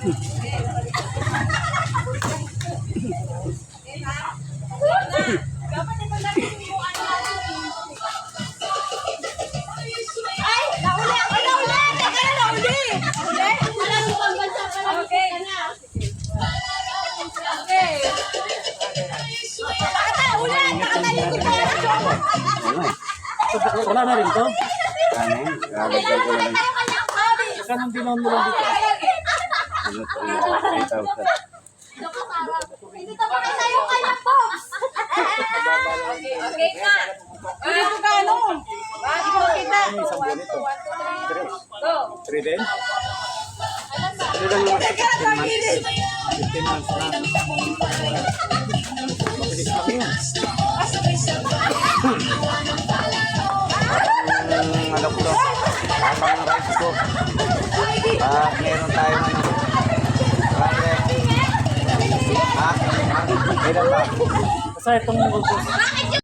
Wala na rin to. Ano? Lalagay ko lang. Kanyang sabi! Saan ang bilang mo lang dito? Ano, 3,000. Hindi ka pa sa'yo kanyang box! Okay, okay nga. Ano yung ko makita. Isang buwan ito. Go. 3 din? 15 months na. Mabilis lang yun. Ang ano ko to. Habang rides ko. Ah, Basta itong